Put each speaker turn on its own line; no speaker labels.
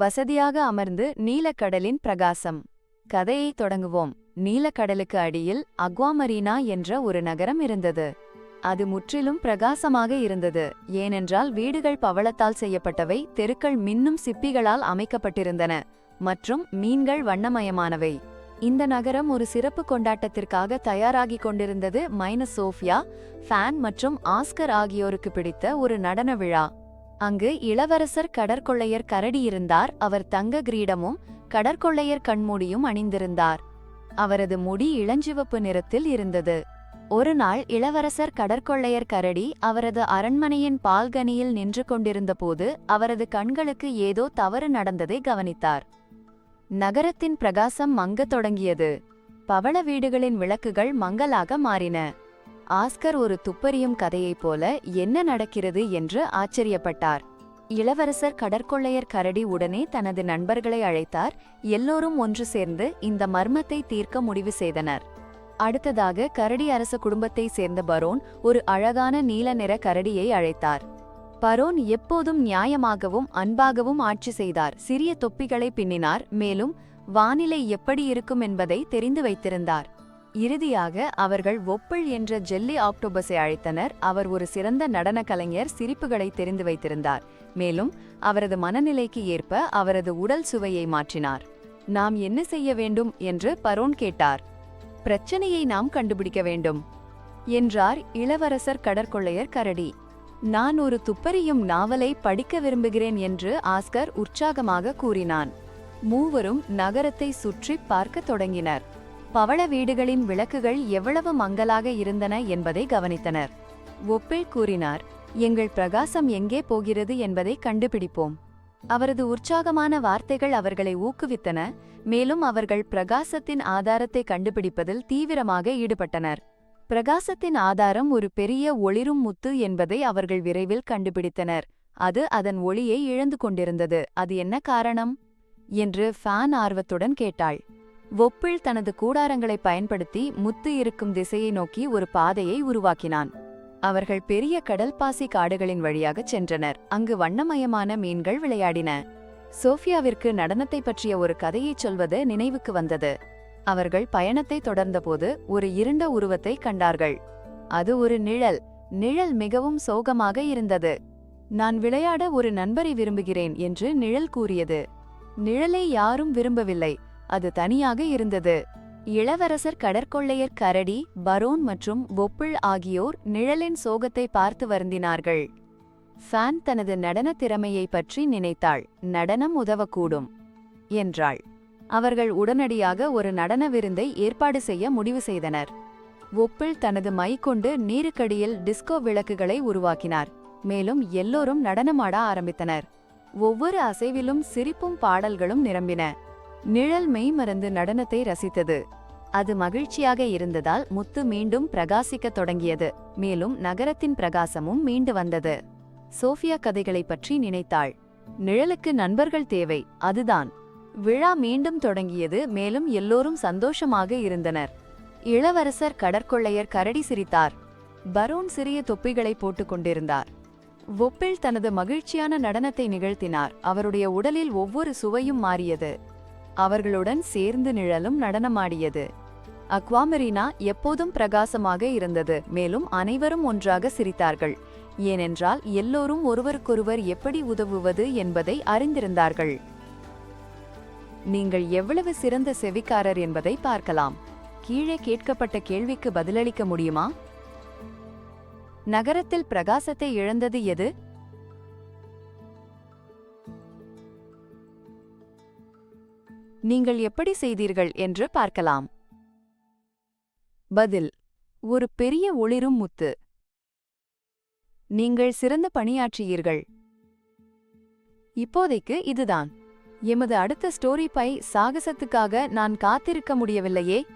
வசதியாக அமர்ந்து நீலக்கடலின் பிரகாசம். கதையை தொடங்குவோம். நீலக்கடலுக்கு அடியில் அக்வாமரீனா என்ற ஒரு நகரம் இருந்தது. அது முற்றிலும் பிரகாசமாக இருந்தது. ஏனென்றால் வீடுகள் பவளத்தால் செய்யப்பட்டவை தெருக்கள் மின்னும் சிப்பிகளால் அமைக்கப்பட்டிருந்தன மற்றும் மீன்கள் வண்ணமயமானவை. இந்த நகரம் ஒரு சிறப்பு கொண்டாட்டத்திற்காக தயாராகிக் கொண்டிருந்தது மைனஸ் சோஃபியா ஃபேன் மற்றும் ஆஸ்கர் ஆகியோருக்கு பிடித்த ஒரு நடன விழா. அங்கு இளவரசர் கடற்கொள்ளையர் கரடி இருந்தார் அவர் தங்க கிரீடமும் கடற்கொள்ளையர் கண்மூடியும் அணிந்திருந்தார். அவரது முடி இளஞ்சிவப்பு நிறத்தில் இருந்தது. ஒரு நாள் இளவரசர் கடற்கொள்ளையர் கரடி அவரது அரண்மனையின் பால்கனியில் நின்று கொண்டிருந்தபோது அவரது கண்களுக்கு ஏதோ தவறு நடந்ததை கவனித்தார். நகரத்தின் பிரகாசம் மங்கத் தொடங்கியது. பவள வீடுகளின் விளக்குகள் மங்கலாக மாறின. ஆஸ்கர் ஒரு துப்பறியும் கதையைப் போல என்ன நடக்கிறது என்று ஆச்சரியப்பட்டார். இளவரசர் கடற்கொள்ளையர் கரடி உடனே தனது நண்பர்களை அழைத்தார். எல்லோரும் ஒன்று சேர்ந்து இந்த மர்மத்தை தீர்க்க முடிவு செய்தனர். அடுத்ததாக கரடி அரச குடும்பத்தைச் சேர்ந்த பரோன் ஒரு அழகான நீல நிற கரடியை அழைத்தார். பரோன் எப்போதும் நியாயமாகவும் அன்பாகவும் ஆட்சி செய்தார். சிறிய தொப்பிகளை பின்னினார். மேலும் வானிலை எப்படி இருக்கும் என்பதை தெரிந்து வைத்திருந்தார். இறுதியாக அவர்கள் ஒப்பிள் என்ற ஜெல்லி ஆக்டோபஸை அழைத்தனர். அவர் ஒரு சிறந்த நடன கலைஞர் சிரிப்புகளை தெரிந்து வைத்திருந்தார். மேலும் அவரது மனநிலைக்கு ஏற்ப அவரது உடல் சுவையை மாற்றினார். நாம் என்ன செய்ய வேண்டும்? என்று பரோன் கேட்டார். பிரச்சனையை நாம் கண்டுபிடிக்க வேண்டும் என்றார் இளவரசர் கடற்கொள்ளையர் கரடி. நான் ஒரு துப்பறியும் நாவலை படிக்க விரும்புகிறேன் என்று ஆஸ்கர் உற்சாகமாக கூறினான். மூவரும் நகரத்தை சுற்றி பார்க்க தொடங்கினர். பவள வீடுகளின் விளக்குகள் எவ்வளவு மங்கலாக இருந்தன என்பதை கவனித்தனர். ஒப்பில் கூறினார் எங்கள் பிரகாசம் எங்கே போகிறது என்பதை கண்டுபிடிப்போம். அவரது உற்சாகமான வார்த்தைகள் அவர்களை ஊக்குவித்தன மேலும் அவர்கள் பிரகாசத்தின் ஆதாரத்தை கண்டுபிடிப்பதில் தீவிரமாக ஈடுபட்டனர். பிரகாசத்தின் ஆதாரம் ஒரு பெரிய ஒளிரும் முத்து என்பதை அவர்கள் விரைவில் கண்டுபிடித்தனர். அது அதன் ஒளியை இழந்து கொண்டிருந்தது. அது என்ன காரணம்? என்று ஃபேன் ஆர்வத்துடன் கேட்டாள். ஒப்பிள் தனது கூடாரங்களை பயன்படுத்தி முத்து இருக்கும் திசையை நோக்கி ஒரு பாதையை உருவாக்கினான். அவர்கள் பெரிய கடல்பாசி காடுகளின் வழியாகச் சென்றனர். அங்கு வண்ணமயமான மீன்கள் விளையாடின. சோஃபியாவிற்கு நடனத்தை பற்றிய ஒரு கதையைச் சொல்வது நினைவுக்கு வந்தது. அவர்கள் பயணத்தை தொடர்ந்தபோது ஒரு இருண்ட உருவத்தை கண்டார்கள். அது ஒரு நிழல். நிழல் மிகவும் சோகமாக இருந்தது. நான் விளையாட ஒரு நண்பரை விரும்புகிறேன் என்று நிழல் கூறியது. நிழலை யாரும் விரும்பவில்லை. அது தனியாக இருந்தது. இளவரசர் கடற்கொள்ளையர் கரடி பரோன் மற்றும் பொப்புள் ஆகியோர் நிழலின் சோகத்தை பார்த்து வருந்தினார்கள். ஃபேன் தனது நடன திறமையை பற்றி நினைத்தாள். நடனம் உதவக்கூடும் என்றாள். அவர்கள் உடனடியாக ஒரு நடன விருந்தை ஏற்பாடு செய்ய முடிவு செய்தனர். ஒப்பிள் தனது மை கொண்டு நீருக்கடியில் டிஸ்கோ விளக்குகளை உருவாக்கினார். மேலும் எல்லோரும் நடனமாட ஆரம்பித்தனர். ஒவ்வொரு அசைவிலும் சிரிப்பும் பாடல்களும் நிரம்பின. நிழல் மெய்மறந்து நடனத்தை ரசித்தது. அது மகிழ்ச்சியாக இருந்ததால் முத்து மீண்டும் பிரகாசிக்கத் தொடங்கியது. மேலும் நகரத்தின் பிரகாசமும் மீண்டு வந்தது. சோஃபியா கதைகளைப் பற்றி நினைத்தாள். நிழலுக்கு நண்பர்கள் தேவை அதுதான். விழா மீண்டும் தொடங்கியது மேலும் எல்லோரும் சந்தோஷமாக இருந்தனர். இளவரசர் கடற்கொள்ளையர் கரடி சிரித்தார். பரோன் சிறிய தொப்பிகளை போட்டுக் கொண்டிருந்தார். ஒப்பிள் தனது மகிழ்ச்சியான நடனத்தை நிகழ்த்தினார். அவருடைய உடலில் ஒவ்வொரு சுவையும் மாறியது. அவர்களுடன் சேர்ந்து நிழலும் நடனமாடியது. அக்வாமரினா எப்போதும் பிரகாசமாக இருந்தது மேலும் அனைவரும் ஒன்றாக சிரித்தார்கள். ஏனென்றால் எல்லோரும் ஒருவருக்கொருவர் எப்படி உதவுவது என்பதை அறிந்திருந்தார்கள். நீங்கள் எவ்வளவு சிறந்த செவிக்காரர் என்பதை பார்க்கலாம். கீழே கேட்கப்பட்ட கேள்விக்கு பதிலளிக்க முடியுமா? நகரத்தில் பிரகாசத்தை இழந்தது எது? நீங்கள் எப்படி செய்தீர்கள் என்று பார்க்கலாம். பதில் ஒரு பெரிய ஒளிரும் முத்து. நீங்கள் சிறந்த பணியாற்றியீர்கள். இப்போதைக்கு இதுதான். எமது அடுத்த ஸ்டோரி பை சாகசத்துக்காக நான் காத்திருக்க முடியவில்லையே?